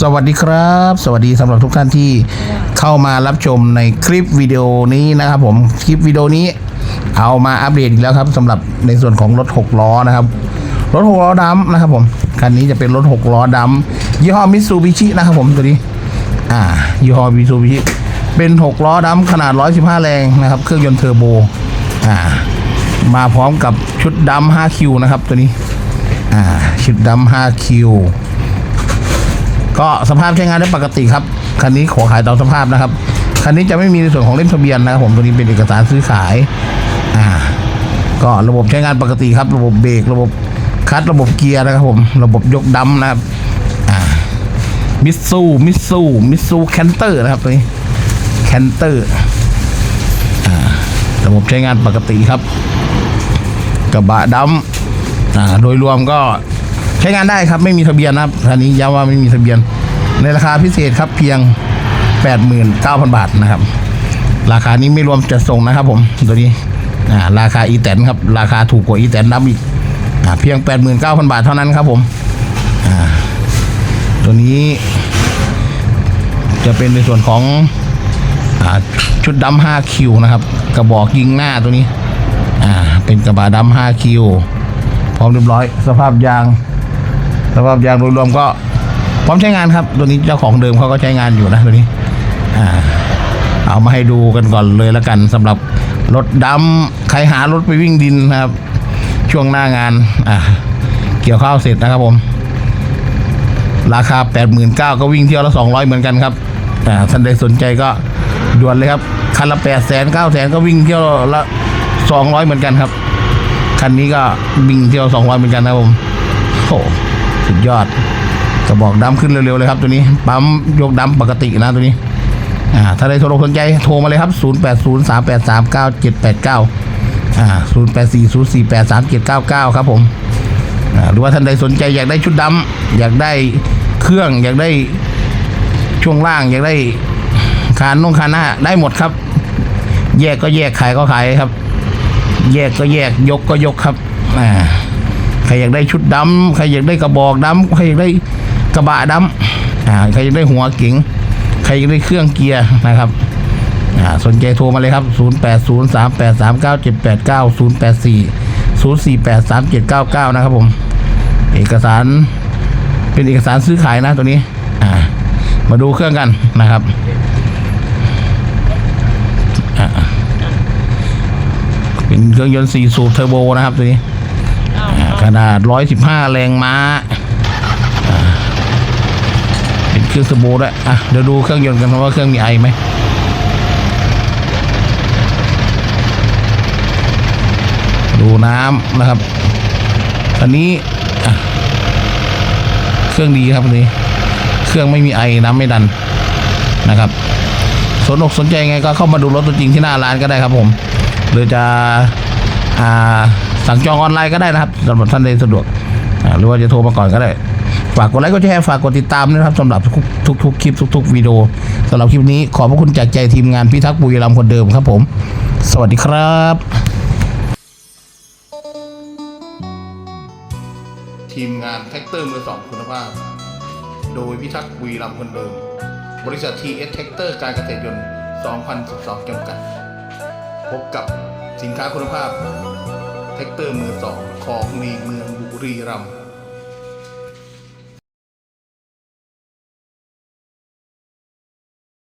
สวัสดีครับ สวัสดีสำหรับทุกท่านที่เข้ามารับชมในคลิปวิดีโอนี้นะครับผมคลิปวิดีโอนี้ เอามาอัปเดตอีกแล้วครับสำหรับในส่วนของรถ 6 ล้อนะครับ รถ 6 ล้อดำนะครับผมคันนี้จะเป็นรถ 6 ล้อดำยี่ห้อมิตซูบิชินะครับผมตัวนี้อ่ายี่ห้อมิตซูบิชิเป็น 6 ล้อดำขนาด 115 แรงนะครับ เครื่องยนต์เทอร์โบอ่ามาพร้อมกับชุดดำ 5Q นะครับตัวนี้อ่าชุดดำ 5Q ก็สภาพใช้งานได้ปกติครับ คันนี้ขอขายตามสภาพนะครับ คันนี้จะไม่มีในส่วนของเล่มทะเบียนนะครับผมตัวนี้เป็นเอกสารซื้อขาย อ่า ก็ระบบใช้งานปกติครับ ระบบเบรกระบบคัตระบบเกียร์นะครับผม ระบบยกดำนะครับ อ่า มิสซูมิสซูมิสซูแคนเตอร์นะครับตัวนี้แคนเตอร์ อ่า ระบบใช้งานปกติครับ กระบะดำอ่า โดยรวมก็ ใช้งานได้ครับไม่มีทะเบียนนะครับคันนี้ย้ำว่าไม่มีทะเบียน ในราคาพิเศษครับเพียง 89,000 บาทนะครับ ราคานี้ไม่รวมจัดส่งนะครับผมตัวนี้ราคาอีแตนครับราคาถูกกว่าอีแตนดับอีกอเพียง 89,000 บาทเท่านั้นครับผมตัวนี้จะเป็นในส่วนของอชุดดำ 5 คิวนะครับ กระบอกยิงหน้าตัวนี้ เป็นกระบะดำ 5 คิว พร้อมเรียบร้อย สภาพยาง สภาพยางโดยรวมก็พร้อมใช้งานครับ ตัวนี้เจ้าของเดิมเขาก็ใช้งานอยู่นะตัวนี้เอามาให้ดูกันก่อนเลยแล้วกันสำหรับรถดำใครหารถไปวิ่งดินนะครับ ช่วงหน้างานอ่าเกี่ยวข้าวเสร็จนะครับผม ราคา 89,000ก็วิ่งเที่ยวละ 200 เหมือนกันครับอ่าท่านใดสนใจก็ด่วนเลยครับ คันละ8 0 0 0 0 0 9 0 0 0ก็วิ่งเที่ยวละ 200 เหมือนกันครับ คันนี้ก็วิ่งเที่ยว 200 เหมือนกันนะครับผมโอ้ สุดยอดกระบอกดำขึ้นเร็วๆเลยครับตัวนี้ ปั๊มยกดำปกตินะตัวนี้อ่าถ้าใดโทรสนใจโทรมาเลยครับ 0803839789อ่า0840483799 ครับผมอ่าหรือว่าท่านใดสนใจอยากได้ชุดดำอยากได้เครื่อง อยากได้ช่วงล่าง อยากได้คานนุ่งคานหน้าได้หมดครับ แยกก็แยกขายก็ขายครับ แยกก็แยกยกก็ยกครับอ่า ใครอยากได้ชุดดำใครอยากได้กระบอกดำใครอยากได้กระบะดำอ่าใครอยากได้หัวเก๋งใครอยากได้เครื่องเกียร์นะครับอ่าสนใจโทรมาเลยครับ 0 8 0 3 8 3 9 7 8 9 0 8 4 0 4 8 3 7 9 9 นะครับผม เอกสารเป็นเอกสารซื้อขายนะตัวนี้อ่ามาดูเครื่องกันนะครับอ่าเป็นเครื่องยนต์4สูบเทอร์โบนะครับตัวนี้อ่าข นาด 115 แรงม้า เป็นเครื่องเทอร์โบด้วยอะ เดี๋ยวดูเครื่องยนต์กันว่าเครื่องมีไอไหมดูน้ำนะครับ อันนี้เครื่องดีครับอันนี้ เครื่องไม่มีไอน้ำไม่ดันนะครับ สนอกสนใจไงก็เข้ามาดูรถตัวจริงที่หน้าร้านก็ได้ครับผม หรือจะอ่า สั่งจองออนไลน์ก็ได้นะครับสำหรับท่านใดสะดวกหรือว่าจะโทรมาก่อนก็ได้ ฝากกดไลค์กดแชร์ฝากกดติดตามนะครับสำหรับทุกทุกทุกคลิปทุกทุกวิดีโอสำหรับคลิปนี้ขอบพระคุณจากใจทีมงานพิทักษ์บุรีรัมคนเดิมครับผม สวัสดีครับทีมงานแท็กเตอร์มือสองคุณภาพ โดยพิทักษ์วีรัมคนเดิม บริษัท TS แท็กเตอร์การเกษตรยนต์ 2012 จำกัด พบกับสินค้าคุณภาพ แท็กเตอร์มือสองของในเมืองบุรีรัมย์